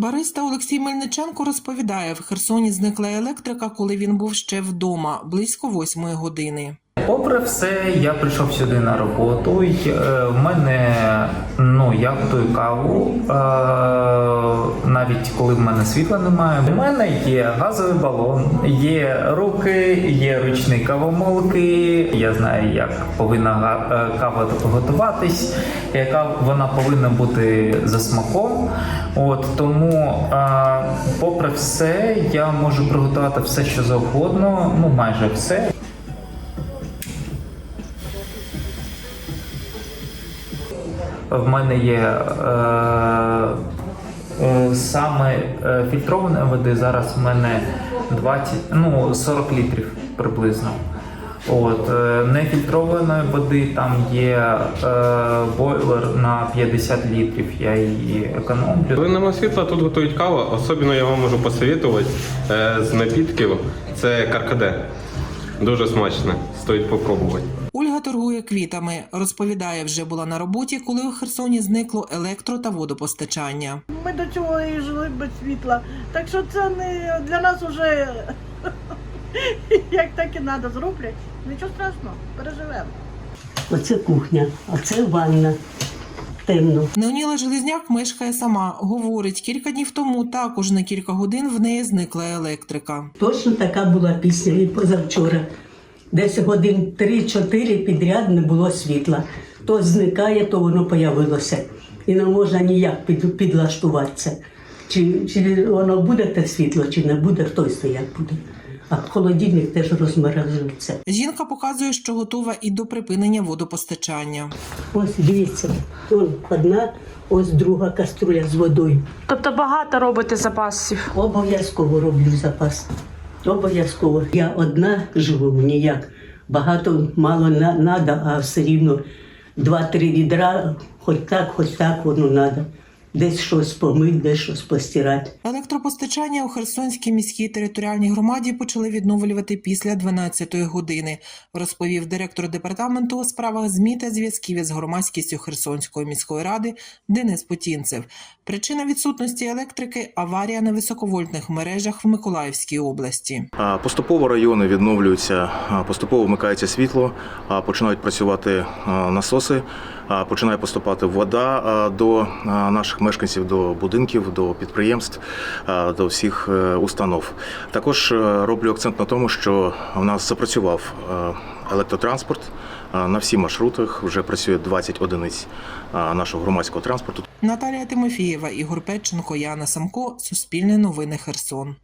Бариста Олексій Мельниченко розповідає, в Херсоні зникла електрика, коли він був ще вдома, близько восьмої години. Попри все, я прийшов сюди на роботу. й, е, В мене ну я готую каву, е, навіть коли в мене світла немає. У мене є газовий балон, є руки, є ручні кавомолки. Я знаю, як повинна е, кава готуватись, яка вона повинна бути за смаком. От тому, е, попри все, я можу приготувати все, що завгодно, ну майже все. В мене є е, саме е, фільтрованої води. Зараз в мене 20, ну, 40 літрів приблизно. От, е, нефільтрованої води там є е, бойлер на 50 літрів. Я її економлю. Нема світла, тут готують каву. Особливо я вам можу посоветувати е, з напітків. Це каркаде. Дуже смачне. Стоїть попробувати. Ольга торгує квітами. Розповідає, вже була на роботі, коли у Херсоні зникло електро та водопостачання. Ми до цього і жили без світла. Так що це не для нас вже як так і треба зроблять. Нічого страшного, переживемо. Оце кухня, а це ванна. Темно. Неоніла Железняк мешкає сама. Говорить, кілька днів тому також на кілька годин в неї зникла електрика. Точно така була пісня і позавчора. Десь годин 3-4 підряд не було світла. То зникає, то воно появилося. І не можна ніяк під, підлаштуватися. Чи, чи воно буде те світло, чи не буде, хто стоять буде. А холодильник теж розморозився. Жінка показує, що готова і до припинення водопостачання. Ось дивіться, он одна, ось друга каструля з водою. Тобто багато робите запасів. Обов'язково роблю запас. Обов'язково. Я одна живу, мені як. Багато мало на, надо, а все рівно два-три відра, хоч так, хоч так воно треба. Десь щось помить, десь щось постирати. Електропостачання у Херсонській міській територіальній громаді почали відновлювати після 12-ї години, розповів директор департаменту у справах ЗМІ та зв'язків із громадськістю Херсонської міської ради Денис Потінцев. Причина відсутності електрики аварія на високовольтних мережах в Миколаївській області. Поступово райони відновлюються, поступово вмикається світло, а, починають працювати насоси, починає поступати вода до наших мешканців, до будинків, до підприємств, до всіх е, установ. Також е, роблю акцент на тому, що в нас запрацював е, електротранспорт. На всіх маршрутах вже працює 20 одиниць нашого громадського транспорту. Наталія Тимофієва, Ігор Петченко, Яна Самко, Суспільне новини Херсон.